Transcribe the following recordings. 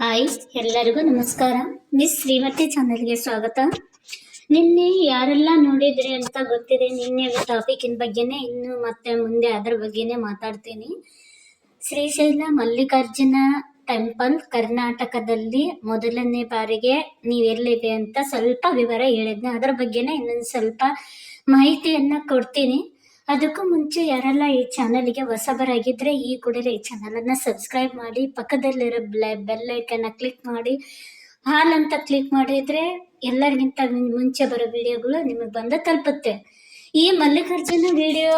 Hi, ಎಲ್ಲರಿಗೂ ನಮಸ್ಕಾರ. Miss Shrimati ಚಾನಲ್ಗೆ ಸ್ವಾಗತ. ನಿನ್ನೆ ಯಾರೆಲ್ಲ ನೋಡಿದ್ರಿ ಅಂತ ಗೊತ್ತಿದೆ. ನಿನ್ನೆ ಟಾಪಿಕಿನ ಬಗ್ಗೆನೇ ಇನ್ನು ಮತ್ತೆ ಮುಂದೆ ಅದ್ರ ಬಗ್ಗೆನೇ ಮಾತಾಡ್ತೀನಿ. ಶ್ರೀಶೈಲ ಮಲ್ಲಿಕಾರ್ಜುನ ಟೆಂಪಲ್ ಕರ್ನಾಟಕದಲ್ಲಿ ಮೊದಲನೇ ಬಾರಿಗೆ ನೀವೆಲ್ಲಿದೆ ಅಂತ ಸ್ವಲ್ಪ ವಿವರ ಹೇಳಿದ್ನೆ. ಅದರ ಬಗ್ಗೆನೇ ಇನ್ನೊಂದು ಸ್ವಲ್ಪ ಮಾಹಿತಿಯನ್ನ ಕೊಡ್ತೀನಿ. ಅದಕ್ಕೂ ಮುಂಚೆ ಯಾರೆಲ್ಲ ಈ ಚಾನಲ್ಗೆ ಹೊಸಬರಾಗಿದ್ರೆ ಈ ಕೂಡಲೇ ಈ ಚಾನಲನ್ನು ಸಬ್ಸ್ಕ್ರೈಬ್ ಮಾಡಿ, ಪಕ್ಕದಲ್ಲಿರೋ ಬೆಲ್ ಐಕನ್ ಕ್ಲಿಕ್ ಮಾಡಿ, ಹಾಲ್ ಅಂತ ಕ್ಲಿಕ್ ಮಾಡಿದ್ರೆ ಎಲ್ಲರಿಗಿಂತ ಮುಂಚೆ ಬರೋ ವಿಡಿಯೋಗಳು ನಿಮಗೆ ಬಂದು ತಲುಪುತ್ತೆ. ಈ ಮಲ್ಲಿಕಾರ್ಜುನ ವಿಡಿಯೋ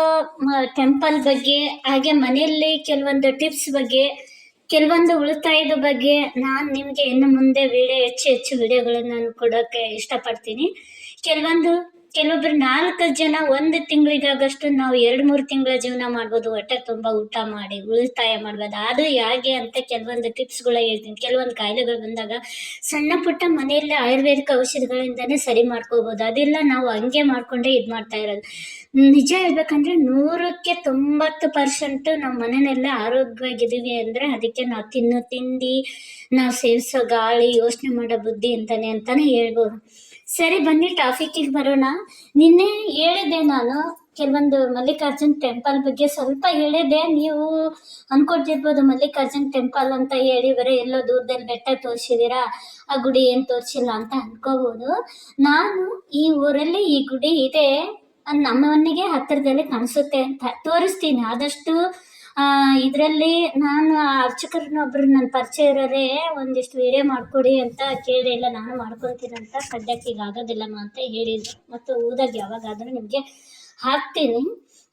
ಟೆಂಪಲ್ ಬಗ್ಗೆ, ಹಾಗೆ ಮನೆಯಲ್ಲಿ ಕೆಲವೊಂದು ಟಿಪ್ಸ್ ಬಗ್ಗೆ, ಕೆಲವೊಂದು ಉಳಿತಾಯದ ಬಗ್ಗೆ ನಾನು ನಿಮಗೆ ಇನ್ನು ಮುಂದೆ ವಿಡಿಯೋ ಹೆಚ್ಚು ಹೆಚ್ಚು ವಿಡಿಯೋಗಳನ್ನು ನಾನು ಕೊಡೋಕ್ಕೆ ಇಷ್ಟಪಡ್ತೀನಿ. ಕೆಲವೊಂದು ಕೆಲವೊಬ್ರು ನಾಲ್ಕು ಜನ ಒಂದು ತಿಂಗಳಿಗಾಗಷ್ಟು ನಾವು ಎರಡು ಮೂರು ತಿಂಗಳ ಜೀವನ ಮಾಡ್ಬೋದು. ಹೊಟ್ಟೆ ತುಂಬ ಊಟ ಮಾಡಿ, ಉಳಿತಾಯ ಮಾಡ್ಬೋದು. ಅದು ಹೇಗೆ ಅಂತ ಕೆಲವೊಂದು ಟಿಪ್ಸ್ಗಳ ಹೇಳ್ತೀನಿ. ಕೆಲವೊಂದು ಕಾಯಿಲೆಗಳು ಬಂದಾಗ ಸಣ್ಣ ಪುಟ್ಟ ಮನೆಯಲ್ಲೇ ಆಯುರ್ವೇದಿಕ ಔಷಧಿಗಳಿಂದನೇ ಸರಿ ಮಾಡ್ಕೋಬೋದು. ಅದೆಲ್ಲ ನಾವು ಹಂಗೆ ಮಾಡ್ಕೊಂಡೇ ಇದು ಮಾಡ್ತಾ ಇರೋದು. ನಿಜ ಹೇಳ್ಬೇಕಂದ್ರೆ ನೂರಕ್ಕೆ ತೊಂಬತ್ತು ಪರ್ಸೆಂಟು ನಮ್ಮ ಮನೆಯಲ್ಲೇ ಆರೋಗ್ಯವಾಗಿದ್ದೀವಿ ಅಂದರೆ ಅದಕ್ಕೆ ನಾವು ತಿನ್ನೋ, ತಿಂಡಿ, ನಾವು ಸೇವಿಸೋ ಗಾಳಿ, ಯೋಚನೆ ಮಾಡೋ ಬುದ್ಧಿ ಅಂತಾನೆ ಅಂತಾನೆ ಹೇಳ್ಬೋದು. ಸರಿ, ಬನ್ನಿ ಟಾಪಿಕ್ಕಿಗೆ ಬರೋಣ. ನಿನ್ನೆ ಹೇಳಿದೆ ನಾನು, ಕೆಲವೊಂದು ಮಲ್ಲಿಕಾರ್ಜುನ್ ಟೆಂಪಲ್ ಬಗ್ಗೆ. ಸ್ವಲ್ಪ ಹೇಳಿದೆ ನೀವು ಅನ್ಕೊಳ್ತಿರ್ಬೋದು ಮಲ್ಲಿಕಾರ್ಜುನ್ ಟೆಂಪಲ್ ಅಂತ ಹೇಳಿ, ಬರೀ ಎಲ್ಲೋ ದೂರದಲ್ಲಿ ಬೆಟ್ಟ ತೋರಿಸಿದ್ದೀರಾ, ಆ ಗುಡಿ ಏನು ತೋರಿಸಿಲ್ಲ ಅಂತ ಅನ್ಕೋಬೋದು. ನಾನು ಈ ಊರಲ್ಲಿ ಈ ಗುಡಿ ಇದೆ ನಮ್ಮ ಮನೆಗೆ ಹತ್ತಿರದಲ್ಲಿ ಕಾಣಿಸುತ್ತೆ ಅಂತ ತೋರಿಸ್ತೀನಿ. ಆದಷ್ಟು ಇದರಲ್ಲಿ ನಾನು ಆ ಅರ್ಚಕರನ್ನೊಬ್ರು ನನ್ನ ಪರಿಚಯ ಇರೋರೇ ಒಂದಿಷ್ಟು ವೀಡಿಯೋ ಮಾಡಿಕೊಡಿ ಅಂತ ಕೇಳಿದೆ, ಇಲ್ಲ ನಾನು ಮಾಡ್ಕೊತೀನಂತ ಸದ್ಯಕ್ಕೆ ಈಗ ಆಗೋದಿಲ್ಲಮ್ಮ ಅಂತ ಹೇಳಿದ್ರು. ಮತ್ತು ಊದಾಗ ಯಾವಾಗಾದರೂ ನಿಮಗೆ ಹಾಕ್ತೀನಿ.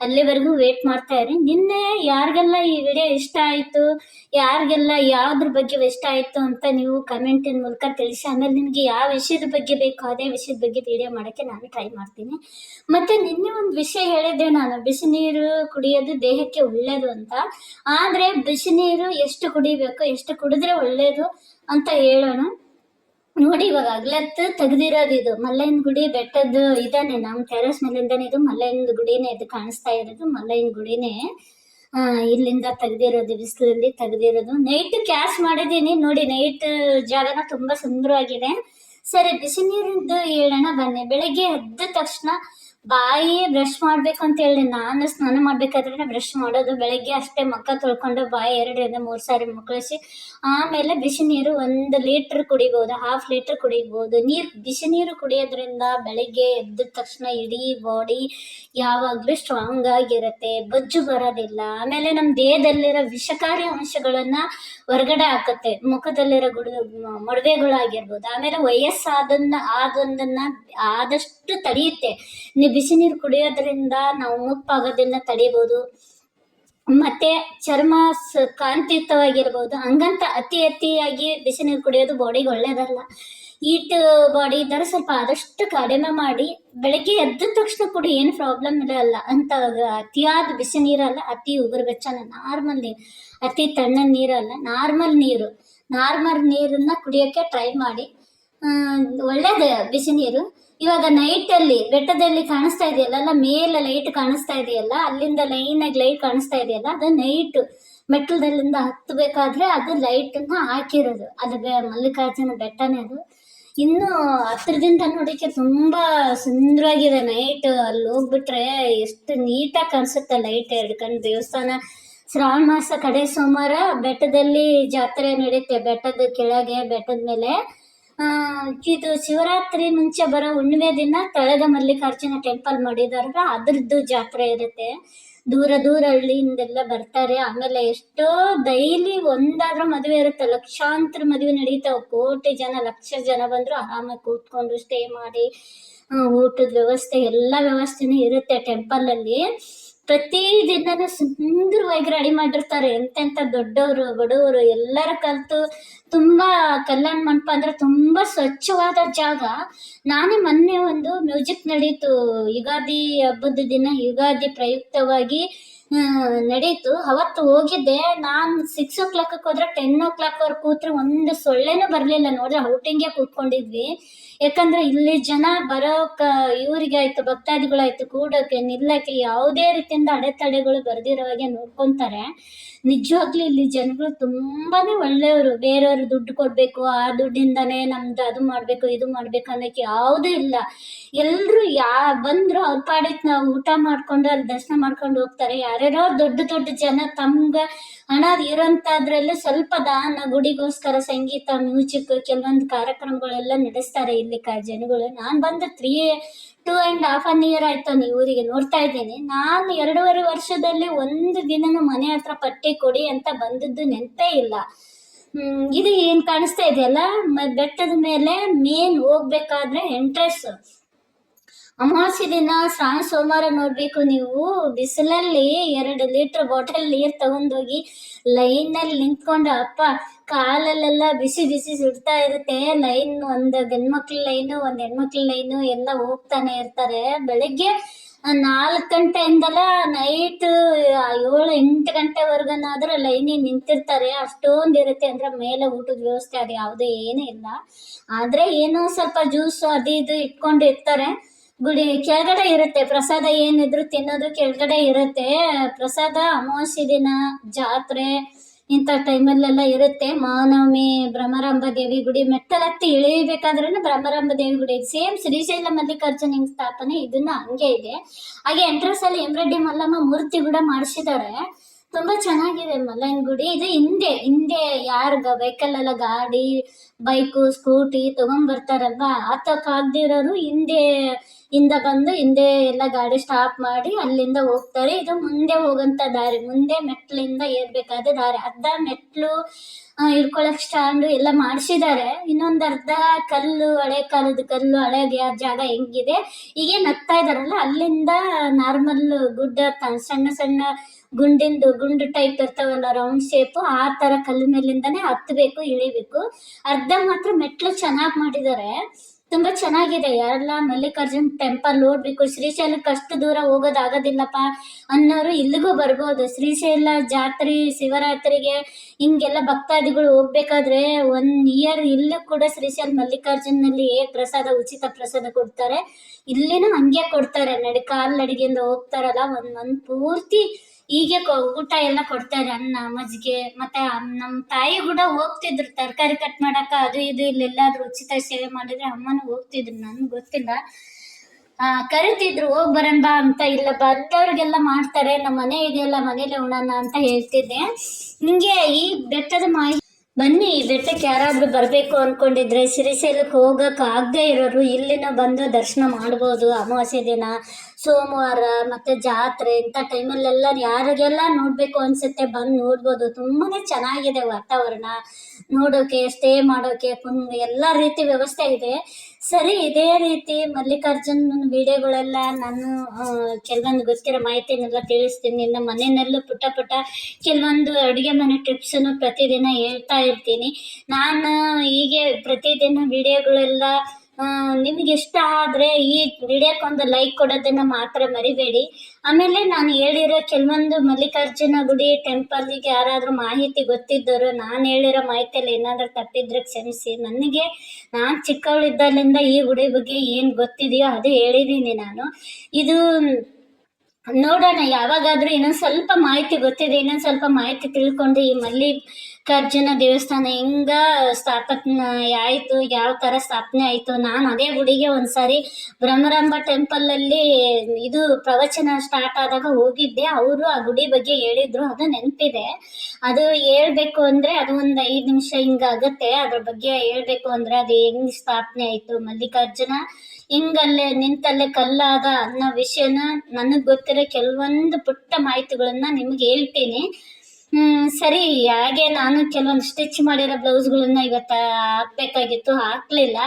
ಅಲ್ಲಿವರೆಗೂ ವೇಟ್ ಮಾಡ್ತಾ ಇರಿ. ನಿನ್ನೆ ಯಾರಿಗೆಲ್ಲ ಈ ವಿಡಿಯೋ ಇಷ್ಟ ಆಯ್ತು? ಯಾರಿಗೆಲ್ಲ ಯಾವ್ದ್ರ ಬಗ್ಗೆ ಇಷ್ಟ ಆಯಿತು ಅಂತ ನೀವು ಕಮೆಂಟಿನ ಮೂಲಕ ತಿಳಿಸಿ. ಆಮೇಲೆ ನಿಮಗೆ ಯಾವ ವಿಷಯದ ಬಗ್ಗೆ ಬೇಕು ಅದೇ ವಿಷಯದ ಬಗ್ಗೆ ವಿಡಿಯೋ ಮಾಡೋಕ್ಕೆ ನಾನು ಟ್ರೈ ಮಾಡ್ತೀನಿ. ಮತ್ತು ನಿನ್ನೆ ಒಂದು ವಿಷಯ ಹೇಳಿದ್ದೆ ನಾನು. ಬಿಸಿ ನೀರು ಕುಡಿಯೋದು ದೇಹಕ್ಕೆ ಒಳ್ಳೆಯದು ಅಂತ. ಆದರೆ ಬಿಸಿ ನೀರು ಎಷ್ಟು ಕುಡಿಬೇಕು, ಎಷ್ಟು ಕುಡಿದ್ರೆ ಒಳ್ಳೆಯದು ಅಂತ ಹೇಳೋಣ. ನೋಡಿ ಇವಾಗ ಅಗ್ಲತ್ತು ತೆಗ್ದಿರೋದು ಇದು. ಮಲ್ಲಯ್ಯನ ಗುಡಿ ಬೆಟ್ಟದ್ದು ಇದಾನೆ. ನಮ್ಮ ಟೆರಸ್ ಮೇಲಿಂದಾನೆ ಇದು ಮಲ್ಲಯ್ಯನ ಗುಡಿನೇ. ಇದು ಕಾಣಿಸ್ತಾ ಇರೋದು ಮಲ್ಲಯ್ಯನ ಗುಡಿನೇ. ಆ, ಇಲ್ಲಿಂದ ತೆಗ್ದಿರೋದು ಬಿಸಿಲಲ್ಲಿ ತೆಗ್ದಿರೋದು. ನೈಟ್ ಕ್ಯಾಶ್ ಮಾಡಿದ್ದೀನಿ. ನೋಡಿ ನೈಟ್ ಜಾಗನ ತುಂಬಾ ಸುಂದರವಾಗಿದೆ. ಸರಿ ಬಿಸಿ ನೀರಿಂದು ಹೇಳೋಣ. ಬನ್ನಿ. ಬೆಳಿಗ್ಗೆ ಎದ್ದ ತಕ್ಷಣ ಬಾಯಿ ಬ್ರಷ್ ಮಾಡ್ಬೇಕು ಅಂತ ಹೇಳಿ ನಾನು ಸ್ನಾನ ಮಾಡ್ಬೇಕಾದ್ರೆ ಬ್ರಷ್ ಮಾಡೋದು. ಬೆಳಗ್ಗೆ ಅಷ್ಟೇ ಮಕ್ಕ ತೊಳ್ಕೊಂಡು ಬಾಯಿ ಎರಡರಿಂದ ಮೂರು ಸಾರಿ ಮುಕ್ಕಳಿಸಿ, ಆಮೇಲೆ ಬಿಸಿ ನೀರು ಒಂದು ಲೀಟ್ರ್ ಕುಡಿಬೋದು ಹಾಫ್ ಲೀಟರ್ ಕುಡಿಬಹುದು ನೀರು, ಬಿಸಿ ನೀರು ಕುಡಿಯೋದ್ರಿಂದ ಬೆಳಿಗ್ಗೆ ಎದ್ದ ತಕ್ಷಣ ಇಡೀ ಬಾಡಿ ಯಾವಾಗಲೂ ಸ್ಟ್ರಾಂಗ್ ಆಗಿರುತ್ತೆ, ಬೊಜ್ಜು ಬರೋದಿಲ್ಲ. ಆಮೇಲೆ ನಮ್ಮ ದೇಹದಲ್ಲಿರೋ ವಿಷಕಾರಿ ಅಂಶಗಳನ್ನ ಹೊರಗಡೆ ಹಾಕುತ್ತೆ. ಮುಖದಲ್ಲಿರೋ ಗುಡ ಮೊಡವೆಗಳಾಗಿರ್ಬೋದು. ಆಮೇಲೆ ವಯಸ್ಸಾದನ್ನ, ಆದೊಂದನ್ನ ಆದಷ್ಟು ತಡೆಯುತ್ತೆ. ಬಿಸಿ ನೀರು ಕುಡಿಯೋದ್ರಿಂದ ನಾವು ಮುಪ್ಪಾಗೋದನ್ನ ತಡಿಬೋದು. ಮತ್ತೆ ಚರ್ಮ ಕಾಂತಿಯುತವಾಗಿರ್ಬೋದು ಹಂಗಂತ ಅತಿ ಅತಿಯಾಗಿ ಬಿಸಿ ನೀರು ಕುಡಿಯೋದು ಬಾಡಿಗೆ ಒಳ್ಳೇದಲ್ಲ. ಈಟ್ ಬಾಡಿ ಇದ್ದರೆ ಸ್ವಲ್ಪ ಆದಷ್ಟು ಕಡಿಮೆ ಮಾಡಿ ಬೆಳಗ್ಗೆ ಎದ್ದ ತಕ್ಷಣ ಕುಡಿ ಏನು ಪ್ರಾಬ್ಲಮ್ ಇರಲ್ಲ ಅಂತ ಅತಿಯಾದ ಬಿಸಿ ನೀರಲ್ಲ, ಅತಿ ಉಗುರು ಬೆಚ್ಚನ, ನಾರ್ಮಲ್ ನೀರು, ಅತಿ ತಣ್ಣ ನೀರಲ್ಲ, ನಾರ್ಮಲ್ ನೀರು, ನಾರ್ಮಲ್ ನೀರನ್ನ ಕುಡಿಯೋಕ್ಕೆ ಟ್ರೈ ಮಾಡಿ. ಒಳ್ಳೇದು ಬಿಸಿ ನೀರು. ಇವಾಗ ನೈಟ್ ಅಲ್ಲಿ ಬೆಟ್ಟದಲ್ಲಿ ಕಾಣಿಸ್ತಾ ಇದೆಯಲ್ಲ, ಅಲ್ಲ ಮೇಲೆ ಲೈಟ್ ಕಾಣಿಸ್ತಾ ಇದೆಯಲ್ಲ, ಅಲ್ಲಿಂದ ಲೈನ್ ಆಗಿ ಲೈಟ್ ಕಾಣಿಸ್ತಾ ಇದೆಯಲ್ಲ, ಅದು ನೈಟ್ ಮೆಟ್ಟಲದಲ್ಲಿಂದ ಹತ್ತಬೇಕಾದ್ರೆ ಅದು ಲೈಟನ್ನ ಹಾಕಿರೋದು. ಅದು ಮಲ್ಲಿಕಾರ್ಜುನ ಬೆಟ್ಟನೇ ಅದು. ಇನ್ನು ಹತ್ರದಿಂದ ನೋಡೋಕ್ಕೆ ತುಂಬಾ ಸುಂದರವಾಗಿದೆ ನೈಟ್ ಅಲ್ಲಿ ಹೋಗ್ಬಿಟ್ರೆ ಎಷ್ಟು ನೀಟಾಗಿ ಕಾಣಿಸುತ್ತೆ ಲೈಟ್ ಎರಡು ಕಣ್ಣು. ದೇವಸ್ಥಾನ, ಶ್ರಾವಣ ಮಾಸ ಕಡೆ ಸೋಮವಾರ ಬೆಟ್ಟದಲ್ಲಿ ಜಾತ್ರೆ ನಡೆಯುತ್ತೆ ಬೆಟ್ಟದ ಕೆಳಗೆ, ಬೆಟ್ಟದ ಮೇಲೆ. ಇದು ಶಿವರಾತ್ರಿ ಮುಂಚೆ ಬರೋ ಹುಣ್ಣಿಮೆ ದಿನ ತಳೆದ ಮಲ್ಲಿಕಾರ್ಜುನ ಟೆಂಪಲ್ ಮಾಡಿದಾರಲ್ಲ ಅದ್ರದ್ದು ಜಾತ್ರೆ ಇರುತ್ತೆ. ದೂರ ದೂರ ಹಳ್ಳಿಯಿಂದೆಲ್ಲ ಬರ್ತಾರೆ. ಆಮೇಲೆ ಎಷ್ಟೋ ಡೈಲಿ ಒಂದಾದ್ರೂ ಮದುವೆ ಇರುತ್ತೆ. ಲಕ್ಷಾಂತರ ಮದುವೆ ನಡೀತಾವೆ. ಕೋಟಿ ಜನ, ಲಕ್ಷ ಜನ ಬಂದ್ರು ಆರಾಮಾಗಿ ಕೂತ್ಕೊಂಡು ಸ್ಟೇ ಮಾಡಿ ಊಟದ ವ್ಯವಸ್ಥೆ, ಎಲ್ಲ ವ್ಯವಸ್ಥೆನೂ ಇರುತ್ತೆ ಟೆಂಪಲ್ ಅಲ್ಲಿ. ಪ್ರತಿ ದಿನನೂ ಸುಂದರವಾಗಿ ರೆಡಿ ಮಾಡಿರ್ತಾರೆ. ಎಂತೆಂಥ ದೊಡ್ಡವರು, ಬಡವರು ಎಲ್ಲರ ಕಲಿತು ತುಂಬ ಕಲ್ಯಾಣ ಮಂಟಪ ಅಂದ್ರೆ ತುಂಬಾ ಸ್ವಚ್ಛವಾದ ಜಾಗ. ನಾನೇ ಮೊನ್ನೆ ಒಂದು ಮ್ಯೂಸಿಕ್ ನಡೀತು. ಯುಗಾದಿ ಹಬ್ಬದ ದಿನ ಯುಗಾದಿ ಪ್ರಯುಕ್ತವಾಗಿ ನಡೀತು. ಅವತ್ತು ಹೋಗಿದ್ದೆ. ನಾನು ಸಿಕ್ಸ್ ಓ ಕ್ಲಾಕ್ ಹೋದ್ರೆ ಟೆನ್ ಓ ಕ್ಲಾಕ್ವರೆಗೆ ಕೂತ್ರೆ ಒಂದು ಸೊಳ್ಳೆನೂ ಬರಲಿಲ್ಲ. ನೋಡ್ರೆ ಔಟಿಂಗೇ ಕೂತ್ಕೊಂಡಿದ್ವಿ. ಯಾಕಂದ್ರೆ ಇಲ್ಲಿ ಜನ ಬರೋಕ, ಇವರಿಗೆ ಆಯ್ತು, ಭಕ್ತಾದಿಗಳಾಯ್ತು, ಕೂಡಕ್ಕೆ, ನಿಲ್ಲಕ್ಕೆ ಯಾವುದೇ ರೀತಿಯಿಂದ ಅಡೆತಡೆಗಳು ಬರ್ದಿರೋ ಹಾಗೆ ನೋಡ್ಕೊಂತಾರೆ. ನಿಜವಾಗ್ಲೂ ಇಲ್ಲಿ ಜನಗಳು ತುಂಬಾನೇ ಒಳ್ಳೆಯವರು. ಬೇರೆಯವ್ರ ದುಡ್ಡು ಕೊಡಬೇಕು, ಆ ದುಡ್ಡಿಂದನೇ ನಮ್ದು ಅದು ಮಾಡಬೇಕು, ಇದು ಮಾಡಬೇಕು ಅನ್ನೋಕ್ಕೆ ಯಾವುದೂ ಇಲ್ಲ. ಎಲ್ಲರೂ ಯಾ, ಬಂದರು ಅವ್ರ ಪಾಡಕ್ಕೆ ನಾವು ಊಟ ಮಾಡಿಕೊಂಡು ಅಲ್ಲಿ ದರ್ಶನ ಮಾಡ್ಕೊಂಡು ಹೋಗ್ತಾರೆ. ಯಾರ್ಯಾರೋ ದೊಡ್ಡ ದೊಡ್ಡ ಜನ ತಮ್ಗೆ ಹಣ ಇರೋಂಥದ್ರಲ್ಲಿ ಸ್ವಲ್ಪ ದಾನ, ಗುಡಿಗೋಸ್ಕರ ಸಂಗೀತ, ಮ್ಯೂಸಿಕ್ ಕೆಲವೊಂದು ಕಾರ್ಯಕ್ರಮಗಳೆಲ್ಲ ನಡೆಸ್ತಾರೆ ಇಲ್ಲಿ ಕ, ಜನಗಳು. ನಾನು ಬಂದು three, two and half an year ಆಯ್ತು ನೀವು ಊರಿಗೆ ನೋಡ್ತಾ ಇದ್ದೀನಿ. ನಾನು ಎರಡೂವರೆ ವರ್ಷದಲ್ಲಿ ಒಂದು ದಿನನೂ ಮನೆ ಹತ್ರ ಪಟ್ಟಿ ಕೊಡಿ ಅಂತ ಬಂದದ್ದು ನೆನಪೇ ಇಲ್ಲ. ಇದು ಏನು ಕಾಣಿಸ್ತಾ ಇದೆಯಲ್ಲ? ಬೆಟ್ಟದ ಮೇಲೆ ಮೇನ್ ಹೋಗ್ಬೇಕಾದ್ರೆ ಎಂಟ್ರೆಸ್ ಅಮಾವಾಸ್ಯ ದಿನ ಶ್ರಾವಣ ಸೋಮವಾರ ನೋಡ್ಬೇಕು ನೀವು. ಬಿಸಿಲಲ್ಲಿ ಎರಡು ಲೀಟರ್ ಬಾಟಲ್ ನೀರು ತಗೊಂಡೋಗಿ ಲೈನಲ್ಲಿ ನಿಂತ್ಕೊಂಡು, ಅಪ್ಪ, ಕಾಲಲ್ಲೆಲ್ಲ ಬಿಸಿ ಬಿಸಿ ಸುಡ್ತಾ ಇರುತ್ತೆ. ಲೈನ್ ಒಂದು ಗಂಡ್ಮಕ್ಳ ಲೈನು ಒಂದು ಹೆಣ್ಮಕ್ಳ ಲೈನು ಎಲ್ಲ ಹೋಗ್ತಾನೆ ಇರ್ತಾರೆ. ಬೆಳಗ್ಗೆ ನಾಲ್ಕು ಗಂಟೆಯಿಂದಲ ನೈಟ್ ಏಳು, ಎಂಟು ಗಂಟೆವರೆಗನಾದ್ರೂ ಲೈನಿಗೆ ನಿಂತಿರ್ತಾರೆ. ಅಷ್ಟೊಂದು ಇರುತ್ತೆ ಅಂದ್ರೆ ಮೇಲೆ ಊಟದ ವ್ಯವಸ್ಥೆ ಅದು ಯಾವುದೂ ಏನೂ ಇಲ್ಲ. ಆದರೆ ಏನೋ ಸ್ವಲ್ಪ ಜ್ಯೂಸ್ ಅದು ಇದು ಇಟ್ಕೊಂಡು ಇರ್ತಾರೆ ಗುಡಿ ಕೆಳಗಡೆ ಇರುತ್ತೆ. ಪ್ರಸಾದ ಏನಿದ್ರು ತಿನ್ನೋದು ಕೆಳಗಡೆ ಇರುತ್ತೆ. ಪ್ರಸಾದ, ಅಮಾವಾಸ್ಯೆ ದಿನ, ಜಾತ್ರೆ ಇಂಥ ಟೈಮಲ್ಲೆಲ್ಲ ಇರುತ್ತೆ. ಮಹಾನವಮಿ ಭ್ರಮರಾಂಬ ದೇವಿ ಗುಡಿ ಮೆಟ್ಟಲತ್ತಿ ಇಳಿಬೇಕಾದ್ರೂ ಭ್ರಮರಾಂಬ ದೇವಿ ಗುಡಿ ಸೇಮ್ ಶ್ರೀಶೈಲ ಮಲ್ಲಿಕಾರ್ಜುನ ಸ್ಥಾಪನೆ ಇದನ್ನ ಹಂಗೆ ಇದೆ. ಹಾಗೆ ಎಂಟ್ರೆನ್ಸ್ ಅಲ್ಲಿ ಎಮ್ರೆಡ್ಡಿ ಮಲ್ಲಮ್ಮ ಮೂರ್ತಿ ಕೂಡ ಮಾಡಿಸಿದ್ದಾರೆ. ತುಂಬಾ ಚೆನ್ನಾಗಿದೆ ಮಲ್ಲಯ್ಯನ ಗುಡಿ. ಇದು ಹಿಂದೆ ಹಿಂದೆ ಯಾರು ವೆಹಿಕಲ್ ಎಲ್ಲ ಗಾಡಿ ಬೈಕು, ಸ್ಕೂಟಿ ತಗೊಂಡ್ಬರ್ತಾರಲ್ವಾ ಆತಕ್ಕಾಗ್ದಿರೋರು ಹಿಂದೆ ಇಂದ ಬಂದು ಹಿಂದೆ ಎಲ್ಲ ಗಾಡಿ ಸ್ಟಾಪ್ ಮಾಡಿ ಅಲ್ಲಿಂದ ಹೋಗ್ತಾರೆ. ಇದು ಮುಂದೆ ಹೋಗಂತ ದಾರಿ, ಮುಂದೆ ಮೆಟ್ಲಿಂದ ಏರ್ಬೇಕಾದ ದಾರಿ. ಅರ್ಧ ಮೆಟ್ಲು ಇಟ್ಕೊಳಕ್ ಸ್ಟ್ಯಾಂಡು ಎಲ್ಲ ಮಾಡಿಸಿದ್ದಾರೆ. ಇನ್ನೊಂದು ಅರ್ಧ ಕಲ್ಲು, ಹಳೆ ಕಾಲದ ಕಲ್ಲು, ಹಳೆ ಜಾಗ ಹೆಂಗಿದೆ. ಈಗೇನು ಹತ್ತಾ ಇದಾರಲ್ಲ ಅಲ್ಲಿಂದ ನಾರ್ಮಲ್ ಗುಡ್ಡ ಸಣ್ಣ ಸಣ್ಣ ಗುಂಡಿಂದು, ಗುಂಡು ಟೈಪ್ ಇರ್ತಾವಲ್ಲ ರೌಂಡ್ ಶೇಪು ಆ ತರ ಕಲ್ಲು ಮೇಲಿಂದನೇ ಹತ್ತಬೇಕು ಇಳಿಬೇಕು. ಅರ್ಧ ಮಾತ್ರ ಮೆಟ್ಲು ಚೆನ್ನಾಗಿ ಮಾಡಿದ್ದಾರೆ ತುಂಬಾ ಚೆನ್ನಾಗಿದೆ. ಯಾರೆಲ್ಲ ಮಲ್ಲಿಕಾರ್ಜುನ್ ಟೆಂಪಲ್ ನೋಡ್ಬೇಕು. ಶ್ರೀಶೈಲಕ್ಕೆ ಅಷ್ಟು ದೂರ ಹೋಗೋದಾಗೋದಿಲ್ಲಪ್ಪ ಅನ್ನೋರು ಇಲ್ಲಿಗೂ ಬರ್ಬೋದು. ಶ್ರೀಶೈಲ ಜಾತ್ರೆ, ಶಿವರಾತ್ರಿಗೆ ಹಿಂಗೆಲ್ಲ ಭಕ್ತಾದಿಗಳು ಹೋಗ್ಬೇಕಾದ್ರೆ ಒನ್ ಇಯರ್ ಇಲ್ಲೂ ಕೂಡ ಶ್ರೀಶೈಲ ಮಲ್ಲಿಕಾರ್ಜುನಲ್ಲಿ ಪ್ರಸಾದ, ಉಚಿತ ಪ್ರಸಾದ ಕೊಡ್ತಾರೆ, ಇಲ್ಲಿನೂ ಹಂಗೆ ಕೊಡ್ತಾರೆ. ನಡಿ ಕಾಲ್ ನಡಿಗೆಯಿಂದ ಹೋಗ್ತಾರಲ್ಲ, ಒಂದ್ ಮಂತ್ ಪೂರ್ತಿ ಹೀಗೆ ಊಟ ಎಲ್ಲ ಕೊಡ್ತಾರೆ ಅನ್ನ ಮಜ್ಜಿಗೆ ಮತ್ತೆ ನಮ್ಮ ತಾಯಿ ಕೂಡ ಹೋಗ್ತಿದ್ರು. ತರಕಾರಿ ಕಟ್ ಮಾಡಕ್ಕ ಅದು ಇದು ಇಲ್ಲೆಲ್ಲಾದ್ರೂ ಉಚಿತ ಸೇವೆ ಮಾಡಿದ್ರೆ ಅಮ್ಮನೂ ಹೋಗ್ತಿದ್ರು ನನ್ಗೆ ಗೊತ್ತಿಲ್ಲ. ಆ, ಕರಿತಿದ್ರು ಹೋಗ್ ಬರೋಣ ಬಾ ಅಂತ ಇಲ್ಲ ಬಂದವ್ರಿಗೆಲ್ಲ ಮಾಡ್ತಾರೆ ನಮ್ಮ ಮನೆ ಇದೆಯಲ್ಲ ಮನೇಲಿ ಉಣೋಣ ಅಂತ ಹೇಳ್ತಿದ್ದೆ. ನಿಂಗೆ ಈ ಬೆಟ್ಟದ ಮಾಹಿತಿ ಬನ್ನಿ, ಈ ಬೆಟ್ಟಕ್ಕೆ ಯಾರಾದ್ರೂ ಬರಬೇಕು ಅನ್ಕೊಂಡಿದ್ರೆ ಶ್ರೀಶೈಲಕ್ಕೆ ಹೋಗಕ್ ಆಗದೆ ಇರೋರು ಇಲ್ಲಿನ ಬಂದು ದರ್ಶನ ಮಾಡ್ಬೋದು ಅಮಾವಾಸ್ಯೆ ದಿನ, ಸೋಮವಾರ ಮತ್ತೆ ಜಾತ್ರೆ ಇಂಥ ಟೈಮಲ್ಲೆಲ್ಲ ಯಾರಿಗೆಲ್ಲ ನೋಡಬೇಕು ಅನ್ಸುತ್ತೆ ಬಂದು ನೋಡ್ಬೋದು. ತುಂಬಾನೇ ಚೆನ್ನಾಗಿದೆ ವಾತಾವರಣ. ನೋಡೋಕೆ, ಸ್ಟೇ ಮಾಡೋಕೆ ಕುನ್ ಎಲ್ಲ ರೀತಿ ವ್ಯವಸ್ಥೆ ಇದೆ. ಸರಿ, ಇದೇ ರೀತಿ ಮಲ್ಲಿಕಾರ್ಜುನ್ ವಿಡಿಯೋಗಳೆಲ್ಲ ನಾನು ಕೆಲವೊಂದು ಗೊತ್ತಿರೋ ಮಾಹಿತಿನೆಲ್ಲ ತಿಳಿಸ್ತೀನಿ. ನಮ್ಮ ಮನೆಯಲ್ಲೂ ಪುಟ್ಟ ಪುಟ್ಟ ಕೆಲವೊಂದು ಅಡುಗೆ ಮನೆ ಟಿಪ್ಸನ್ನು ಪ್ರತಿದಿನ ಹೇಳ್ತಾ ಇರ್ತೀನಿ. ನಾನು ಹೀಗೆ ಪ್ರತಿದಿನ ವಿಡಿಯೋಗಳೆಲ್ಲ ನಿಮಗೆ ಇಷ್ಟ ಆದರೆ ಈ ವಿಡಿಯೋಕ್ಕೊಂದು ಲೈಕ್ ಕೊಡೋದನ್ನು ಮಾತ್ರ ಮರಿಬೇಡಿ. ಆಮೇಲೆ ನಾನು ಹೇಳಿರೋ ಕೆಲವೊಂದು ಮಲ್ಲಿಕಾರ್ಜುನ ಗುಡಿ ಟೆಂಪಲ್ಗೆ ಯಾರಾದರೂ ಮಾಹಿತಿ ಗೊತ್ತಿದ್ದವರು ನಾನು ಹೇಳಿರೋ ಮಾಹಿತಿಯಲ್ಲಿ ಏನಾದರೂ ತಪ್ಪಿದ್ರೆ ಕ್ಷಮಿಸಿ. ನನಗೆ, ನಾನು ಚಿಕ್ಕವಳಿದ್ದಲ್ಲಿಂದ ಈ ಗುಡಿ ಬಗ್ಗೆ ಏನು ಗೊತ್ತಿದೆಯೋ ಅದು ಹೇಳಿದ್ದೀನಿ ನಾನು. ಇದು ನೋಡೋಣ, ಯಾವಾಗಾದ್ರೂ ಇನ್ನೊಂದು ಸ್ವಲ್ಪ ಮಾಹಿತಿ ಗೊತ್ತಿದೆ ಇನ್ನೊಂದು ಸ್ವಲ್ಪ ಮಾಹಿತಿ ತಿಳ್ಕೊಂಡು ಈ ಮಲ್ಲಿಕಾರ್ಜುನ ದೇವಸ್ಥಾನ ಹೆಂಗ ಸ್ಥಾಪನೆ ಆಯಿತು, ಯಾವ ತರ ಸ್ಥಾಪನೆ ಆಯಿತು, ನಾನು ಅದೇ ಗುಡಿಗೆ ಒಂದ್ಸಾರಿ ಟೆಂಪಲ್ ಅಲ್ಲಿ ಇದು ಪ್ರವಚನ ಸ್ಟಾರ್ಟ್ ಆದಾಗ ಹೋಗಿದ್ದೆ. ಅವರು ಆ ಗುಡಿ ಬಗ್ಗೆ ಹೇಳಿದ್ರು, ಅದು ನೆನಪಿದೆ. ಅದು ಹೇಳ್ಬೇಕು ಅಂದ್ರೆ ಅದು ಒಂದು ಐದು ನಿಮಿಷ ಹಿಂಗಾಗುತ್ತೆ ಅದ್ರ ಬಗ್ಗೆ ಹೇಳ್ಬೇಕು ಅಂದ್ರೆ ಅದು ಹೆಂಗ್ ಸ್ಥಾಪನೆ ಆಯಿತು, ಮಲ್ಲಿಕಾರ್ಜುನ ಹಿಂಗಲ್ಲೇ ನಿಂತಲ್ಲೇ ಕಲ್ಲಾದ ಅನ್ನೋ ವಿಷಯನ ನನಗೆ ಗೊತ್ತಿರೋ ಕೆಲವೊಂದು ಪುಟ್ಟ ಮಾಹಿತಿಗಳನ್ನ ನಿಮ್ಗೆ ಹೇಳ್ತೀನಿ. ಸರಿ, ಹಾಗೆ ನಾನು ಕೆಲವೊಂದು ಸ್ಟಿಚ್ ಮಾಡಿರೋ ಬ್ಲೌಸ್ಗಳನ್ನ ಇವತ್ತು ಹಾಕ್ಬೇಕಾಗಿತ್ತು, ಹಾಕ್ಲಿಲ್ಲ.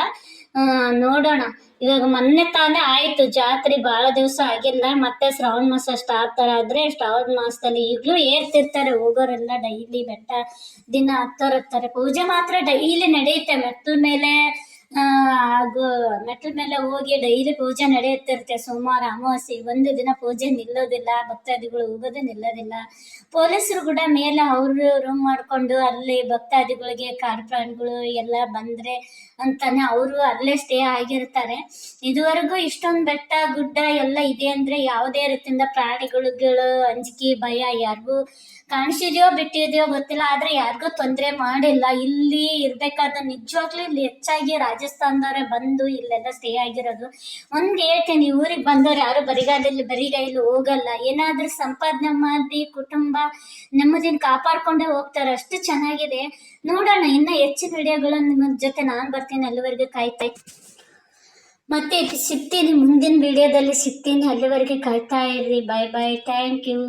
ನೋಡೋಣ. ಇವಾಗ ಮೊನ್ನೆ ತಾನೇ ಆಯಿತು, ಜಾತ್ರೆ ಭಾಳ ದಿವಸ ಆಗಿಲ್ಲ. ಮತ್ತೆ ಶ್ರಾವಣ ಮಾಸ ಸ್ಟಾರ್ಟ್ ಆದರೆ ಶ್ರಾವಣ ಮಾಸದಲ್ಲಿ ಈಗಲೂ ಏರ್ತಿರ್ತಾರೆ, ಹೋಗೋರೆಲ್ಲ ಡೈಲಿ ಬೆಟ್ಟ ದಿನ ಹತ್ತೋರತ್ತಾರೆ. ಪೂಜೆ ಮಾತ್ರ ಡೈಲಿ ನಡೆಯುತ್ತೆ, ಮೆಟ್ಟಲ ಮೇಲೆ ಹಾಗೂ ಮೆಟ್ಲ ಮೇಲೆ ಹೋಗಿ ಡೈಲಿ ಪೂಜೆ ನಡೆಯುತ್ತಿರುತ್ತೆ. ಸೋಮವಾರ ಅಮಾವಾಸ್ಯೆ, ಒಂದು ದಿನ ಪೂಜೆ ನಿಲ್ಲೋದಿಲ್ಲ, ಭಕ್ತಾದಿಗಳು ಹೋಗೋದು ನಿಲ್ಲೋದಿಲ್ಲ. ಪೊಲೀಸರು ಕೂಡ ಮೇಲೆ ಅವರು ರೂಮ್ ಮಾಡಿಕೊಂಡು ಅಲ್ಲಿ ಭಕ್ತಾದಿಗಳಿಗೆ ಕಾಡು ಪ್ರಾಣಿಗಳು ಎಲ್ಲ ಬಂದ್ರೆ ಅಂತಾನೆ ಅವರು ಅಲ್ಲೇ ಸ್ಟೇ ಆಗಿರ್ತಾರೆ. ಇದುವರೆಗೂ ಇಷ್ಟೊಂದು ಬೆಟ್ಟ, ಗುಡ್ಡ ಎಲ್ಲ ಇದೆ ಅಂದ್ರೆ ಯಾವುದೇ ರೀತಿಯಿಂದ ಪ್ರಾಣಿಗಳು ಅಂಜಿಕೆ, ಭಯ ಯಾರಿಗೂ ಕಾಣಿಸಿದೆಯೋ ಬಿಟ್ಟಿದೆಯೋ ಗೊತ್ತಿಲ್ಲ. ಆದ್ರೆ ಯಾರಿಗೂ ತೊಂದರೆ ಮಾಡಿಲ್ಲ. ಇಲ್ಲಿ ಇರಬೇಕಾದ ನಿಜವಾಗ್ಲೂ ಇಲ್ಲಿ ಹೆಚ್ಚಾಗಿ ರಾಜಸ್ಥಾನದವರೇ ಬಂದು ಇಲ್ಲೆಲ್ಲ ಸ್ಟೇ ಆಗಿರೋದು. ಒಂದು ಹೇಳ್ತೀನಿ ಊರಿಗೆ ಬಂದವ್ರು ಯಾರು ಬರಿಗಾಲಲ್ಲಿ ಬರಿಗೈಲಿ ಹೋಗಲ್ಲ. ಏನಾದರೂ ಸಂಪಾದನೆ ಮಾಡಿ ಕುಟುಂಬ ನೆಮ್ಮದಿನ ಕಾಪಾಡ್ಕೊಂಡೇ ಹೋಗ್ತಾರೆ. ಅಷ್ಟು ಚೆನ್ನಾಗಿದೆ. ನೋಡೋಣ, ಇನ್ನ ಹೆಚ್ಚಿನ ವಿಡಿಯೋಗಳು ನಿಮ್ಮ ಜೊತೆ ನಾನು ಬರ್ತೀನಿ ಅಲ್ಲಿವರೆಗೆ ಕಾಯ್ತಾ ಮತ್ತೆ ಸಿಗ್ತೀನಿ ಮುಂದಿನ ವಿಡಿಯೋದಲ್ಲಿ ಸಿಗ್ತೀನಿ. ಅಲ್ಲಿವರೆಗೆ ಕಾಯ್ತಾ ಇರ್ರಿ ಬಾಯ್ ಬಾಯ್ ಥ್ಯಾಂಕ್ ಯು